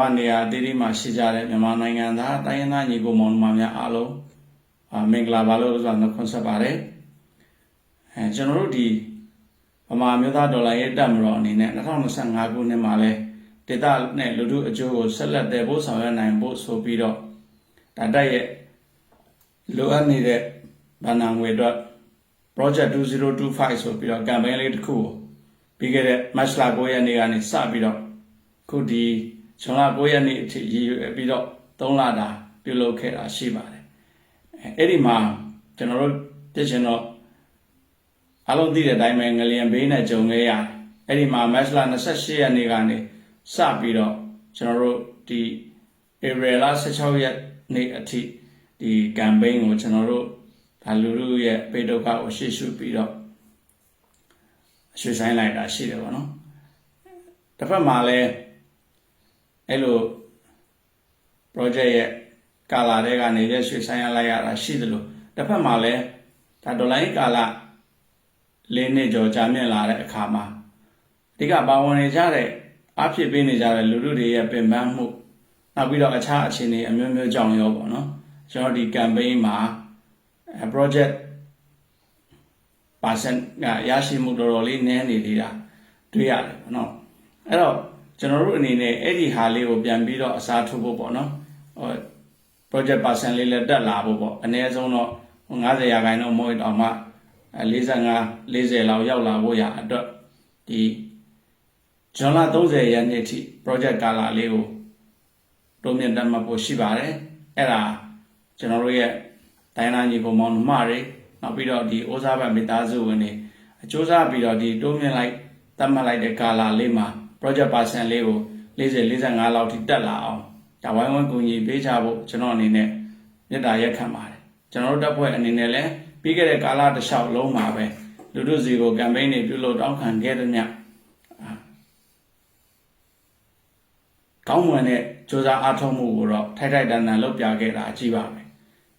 ဘာနေရာအသီးသီးမှာရှိကြတဲ့မြန်မာနိုင်ငံသားတိုင်းရင်းသားညီကိုမောင်နှမများအားလုံးအာမင်္ဂလာပါလို့ဆိုတာနှုတ်ခွန်းဆက်ပါတယ်အဲကျွန်တော်တို့ဒီဗမာမျိုးသားဒေါ်လာရဲ့တက်မတော်အနေနဲ့2025ခုနှစ်မှာလဲဒေတာနဲ့လူထုအကျိုးကိုဆက်လက်တည်ဖို့ဆောင်ရွက်နိုင်ဖို့ဆိုပြီးတော့ဒါတက်ရဲ့လိုအပ်နေတဲ့ဗဏ္ဍာငွေအတွက် project 2025ဆိုပြီးတော့ campaign လေးတစ်ခုကိုပြီးခဲ့တဲ့ match လ9ရက်နေ့ကနေစပြီးတော့ခုဒီ ဇွန်လ9ရက်နေ့အထိရည်ရွယ်ပြီးတော့3လတာပြုလုပ်ခဲ့တာရှိပါတယ်အဲအဲ့ဒီမှာကျွန်တော်တို့ပြချင်တော့အလုံးသိတဲ့အတိုင်းပဲငလျင်ဘေးနဲ့ဂျုံခဲ့ရတယ်အဲ့ဒီမှာ match လ28ရက်နေ့ကနေစပြီးတော့ကျွန်တော်တို့ဒီ April လ16ရက်နေ့အထိဒီ campaign ကိုကျွန်တော်တို့ဒါလူလူရဲ့ပေဒုက္ခကိုရှေ့ရှုပြီးတော့ရွှေဆိုင်လိုက်တာရှိတယ်ပေါ့နော်တစ်ဖက်မှာလည်း အဲ့လို project ရဲ့ကာလာတဲ့ကနေရွှေဆိုင်ရလိုက်ရတာရှိတယ်လို့တစ်ဖက်မှာလည်းဒါဒေါ်လာရေးကာလာလေးနှစ်ကျော်ကြာမြင့်လာတဲ့အခါမှာအဓိကပါဝင်နေကြတဲ့အဖြစ်ပေးနေကြတဲ့လူလူတွေရဲ့ပင်ပန်းမှုနောက်ပြီးတော့အခြားအခြေအနေအမျိုးမျိုးကြောင့်ရောပေါ့နော်ကျွန်တော်ဒီ campaign မှာ project percent ကရရှိမှုတော်တော်လေးနည်းနေသေးတာတွေ့ရတယ်ပေါ့နော်အဲ့တော့ ကျွန်တော်တို့အနေနဲ့အဲ့ဒီဟာလေးကိုပြန်ပြီးတော့အစားထိုးဖို့ပေါ့နော်ဟို project percent လေးလည်းတက်လာဖို့ပေါ့အနည်းဆုံးတော့90ရာခိုင်နှုန်းမဟုတ်တော့မှ45 40လောက်ရောက်လာဖို့ရအတွက်ဒီဇွန်လ30ရက်နေ့ထိ project ကာလလေးကိုတိုးမြင့်တက်မှတ်ဖို့ရှိပါတယ်အဲ့ဒါကျွန်တော်တို့ရဲ့တိုင်းနာညီကောင်မောင်နှမတွေနောက်ပြီးတော့ဒီအိုးစားဘမိသားစုဝင်တွေအကျိုးစားပြီးတော့ဒီတိုးမြင့်လိုက်တတ်မှတ်လိုက်တဲ့ကာလလေးမှာ project percent လေးကို40 45လောက်ထိတက်လာအောင်ဒါဝိုင်းဝန်းကူညီပေးကြဖို့ကျွန်တော်အနေနဲ့မြတ်တာရက်ခံပါတယ်ကျွန်တော်တို့တပ်ဖွဲ့အနေနဲ့လည်းပြီးခဲ့တဲ့ကာလတစ်လျှောက်လုံးမှာပဲလူတို့စီကို campaign တွေပြုလုပ်တောင်းခံခဲ့တဲ့မြတ်ကောင်းမွန်တဲ့စ조사အားထုတ်မှုကိုတော့ထိုက်ထိုက်တန်တန်လုပ်ပြခဲ့တာအကြည့်ပါပဲ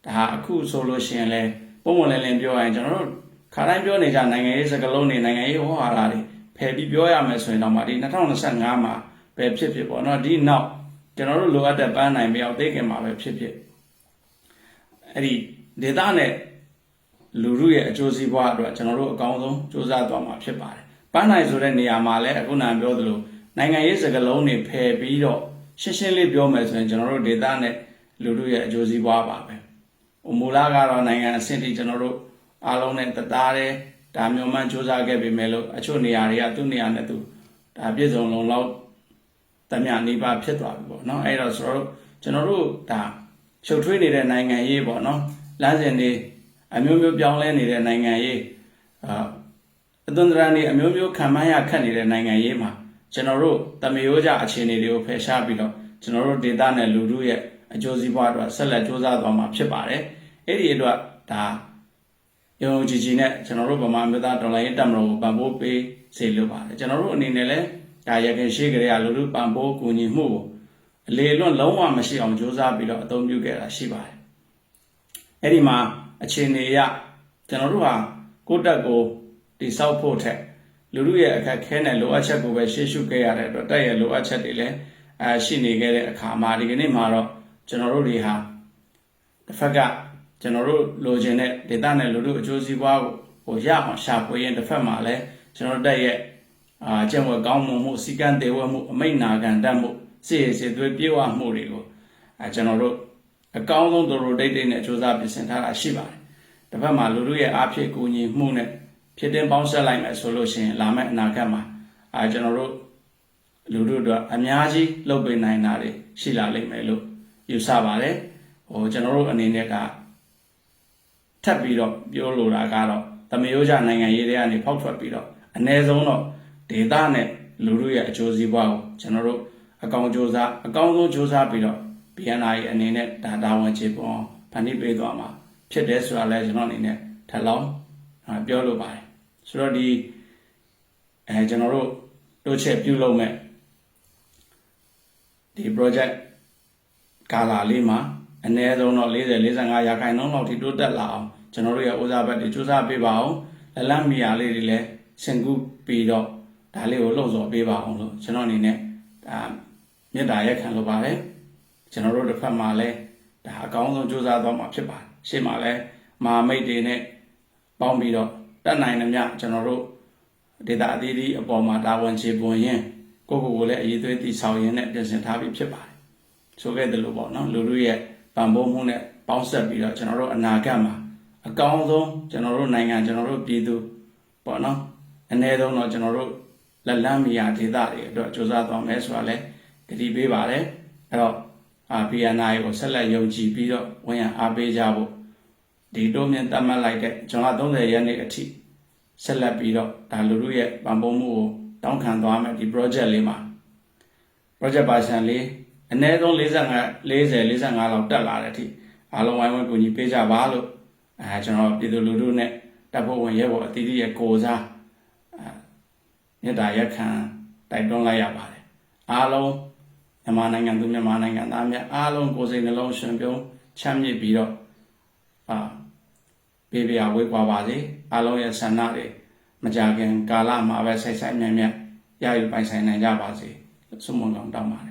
ဒါဟာအခုဆိုလို့ရှိရင်လဲပုံမှန်လင်းလင်းပြောရရင်ကျွန်တော်တို့ခါတိုင်းပြောနေကြနိုင်ငံရေးစကားလုံးတွေနိုင်ငံရေးဟောဟာတာတွေ ဖယ်ပြီးပြောရမယ်ဆိုရင်တော့မှဒီ2025မှာပဲဖြစ်ဖြစ်ပေါ့နော်ဒီနောက်ကျွန်တော်တို့လိုအပ်တဲ့ပန်းနိုင်မြောက်သိခင်မှာပဲဖြစ်ဖြစ်အဲ့ဒီဒေတာနဲ့လူမှုရဲ့အကျိုးစီးပွားအတွက်ကျွန်တော်တို့အကောင်းဆုံးစူးစမ်းသွားမှာဖြစ်ပါတယ်ပန်းနိုင်ဆိုတဲ့နေရာမှာလည်းအခုနံပြောသလိုနိုင်ငံရေးစကားလုံးတွေဖယ်ပြီးတော့ရှင်းရှင်းလေးပြောမယ်ဆိုရင်ကျွန်တော်တို့ဒေတာနဲ့လူမှုရဲ့အကျိုးစီးပွားပါပဲ။မူလကတော့နိုင်ငံအဆင့်ထိကျွန်တော်တို့အားလုံးနဲ့တသားတဲ့ ဒါမျိုးမှစူးစမ်းခဲ့ပေမဲ့လို့အချို့နေရာတွေကသူ့နေရာနဲ့သူဒါပြည့်စုံလုံလောက်တမျှနေပါဖြစ်သွားပြီပေါ့နော်။အဲ့တော့ဆိုတော့ကျွန်တော်တို့ဒါရှုပ်ထွေးနေတဲ့နိုင်ငံရေးပေါ့နော်။လမ်းစဉ်တွေအမျိုးမျိုးပြောင်းလဲနေတဲ့နိုင်ငံရေးအာအသွင်သဏ္ဍာန်တွေအမျိုးမျိုးခံမှန်းရခက်နေတဲ့နိုင်ငံရေးမှာကျွန်တော်တို့တမယောကြအခြေအနေတွေကိုဖယ်ရှားပြီးတော့ကျွန်တော်တို့ဒေတာနဲ့လူထုရဲ့အကျိုးစီးပွားအတွက်ဆက်လက်စူးစမ်းသွားမှာဖြစ်ပါတယ်။အဲ့ဒီအတွက်ဒါ ယုံကြည်ကြည်နဲ့ကျွန်တော်တို့ဗမာမျိုးသားဒေါ်လာရေးတက်မတော်ကိုပံ့ပိုးပေးစေလိုပါတယ်။ကျွန်တော်တို့အနေနဲ့လည်းဒါရခင်ရှိကြရလူထုပံ့ပိုးကူညီမှုကိုအလေလွတ်လုံးဝမရှိအောင်စူးစမ်းပြီးတော့အသုံးပြုခဲ့တာရှိပါတယ်။အဲ့ဒီမှာအခြေအနေအရကျွန်တော်တို့ဟာကိုယ့်တက်ကိုတိဆောက်ဖို့ထက်လူလူရဲ့အခက်ခဲနဲ့လိုအပ်ချက်ကိုပဲရှေ့ရှုခဲ့ရတဲ့အတွက်တက်ရဲ့လိုအပ်ချက်တွေလည်းအဲရှိနေခဲ့တဲ့အခါမှာဒီကနေ့မှာတော့ကျွန်တော်တို့တွေဟာတစ်ဖက်က ကျွန်တော်တို့လိုချင်တဲ့ဒေတာနဲ့လူလူအကျိုးစီးပွားကိုဟိုရအောင်ရှာဖွေရင်တစ်ဖက်မှာလည်းကျွန်တော်တက်ရဲ့အာကျင့်ဝတ်ကောင်းမွန်မှုစီကံတေဝမှုအမိတ်နာခံတတ်မှုစိတ်ရည်သွေးပြေဝမှုတွေကိုအဲကျွန်တော်တို့အကောင်းဆုံးတို့တို့ဒိတ်ဒိတ်နဲ့စူးစမ်းပြင်ဆင်ထားတာရှိပါတယ်တစ်ဖက်မှာလူလူရဲ့အားဖြည့်ကူညီမှုနဲ့ဖြစ်တင်ပေါင်းဆက်လိုက်မယ်ဆိုလို့ရှိရင်လာမယ့်အနာဂတ်မှာအာကျွန်တော်တို့လူတို့အတွက်အများကြီးလုပ်ပေးနိုင်တာတွေရှိလာလိမ့်မယ်လို့ယူဆပါတယ်ဟိုကျွန်တော်တို့အနေနဲ့က ထပ်ပြီးတော့ပြောလိုတာကတော့တမယောကြနိုင်ငံရေးတွေကနေဖောက်ထွက်ပြီးတော့အ ਨੇ ဆုံးတော့ဒေတာနဲ့လူတို့ရဲ့အကျိုးစီးပွားကိုကျွန်တော်တို့အကောင်စ조사အကောင်းဆုံးစ조사ပြီးတော့ BNI အနေနဲ့ဒါတာဝန်ချေပေါ်ဖန်တီးပေးသွားမှာဖြစ်တယ်ဆိုတာလဲကျွန်တော်အနေနဲ့ထပ်လောင်းပြောလိုပါတယ်ဆိုတော့ဒီအဲကျွန်တော်တို့တိုးချက်ပြုလုပ်မဲ့ဒီ project ကာလာလေးမှာ အနည်းဆုံးတော့40 45ရာခိုင်နှုန်းလောက်ထိတိုးတက်လာအောင်ကျွန်တော်တို့ရဲ့ဥစားဘက်တွေစူးစမ်းပေးပါအောင်လက်လတ်မီယာလေးတွေလည်းဆင်ကူပြီးတော့ဒါလေးကိုလှုပ်ဆော်ပေးပါအောင်လို့ကျွန်တော်အနေနဲ့ဒါမေတ္တာရက်ခံလိုပါတယ်ကျွန်တော်တို့တစ်ဖက်မှာလည်းဒါအကောင်းဆုံးကြိုးစားသွားမှာဖြစ်ပါတယ်ရှေ့မှာလည်းမဟာမိတ်တွေနဲ့ပေါင်းပြီးတော့တတ်နိုင်သမျှကျွန်တော်တို့ဒေတာအသီးသီးအပေါ်မှာတာဝန်ချေပွန်ရင်ကိုယ့်ကိုယ်ကိုလည်းအရေးသွေးတည်ဆောင်ရင်းနဲ့ပြင်ဆင်ထားပြီးဖြစ်ပါတယ်ဆိုခဲ့တယ်လို့ပေါ့နော်လူလူရဲ့ ပံ့ပိုးမှုနဲ့ပေါင်းဆက်ပြီးတော့ကျွန်တော်တို့အနာဂတ်မှာအကောင်းဆုံးကျွန်တော်တို့နိုင်ငံကျွန်တော်တို့ပြည်သူပေါ့နော်အ ਨੇ ဆုံးတော့ကျွန်တော်တို့လက်လန်းမီယာဒေတာတွေအတွက်စူးစမ်းသွားမယ်ဆိုတာလည်းတတိပေးပါတယ်အဲ့တော့အာ PNI ကိုဆက်လက်ယုံကြည်ပြီးတော့ဝန်ရအားပေးကြဖို့ဒီတိုးမြင့်တတ်မှတ်လိုက်တဲ့ဇွန်လ30ရက်နေ့အထိဆက်လက်ပြီးတော့ဒါလူလူရဲ့ပံ့ပိုးမှုကိုတောင်းခံသွားမယ်ဒီ project လေးမှာ project version လေး အနည်းဆုံး45 40 45လောက်တက်လာတဲ့အထိအားလုံးဝိုင်းဝန်းကူညီပေးကြပါလို့အဲကျွန်တော်ပြည်သူလူထုနဲ့တပ်ဖို့ဝင်ရဲဖို့အသီးသီးရဲ့ကိုယ်စားအဲမြေတားရက်ခံတိုက်တွန်းလိုက်ရပါတယ်အားလုံးမြန်မာနိုင်ငံသူမြန်မာနိုင်ငံသားများအားလုံးကိုယ်စိတ်နှလုံးရှင်ပြုံးချမ်းမြေ့ပြီးတော့အာပေးပြဝေးကွာပါစေအားလုံးရဲ့ဆန္ဒတွေမကြခင်ကာလမှာပဲဆိုင်ဆိုင်မြတ်မြတ်ရယူပိုင်ဆိုင်နိုင်ကြပါစေဆုမွန်ကောင်းတောင်းပါတယ်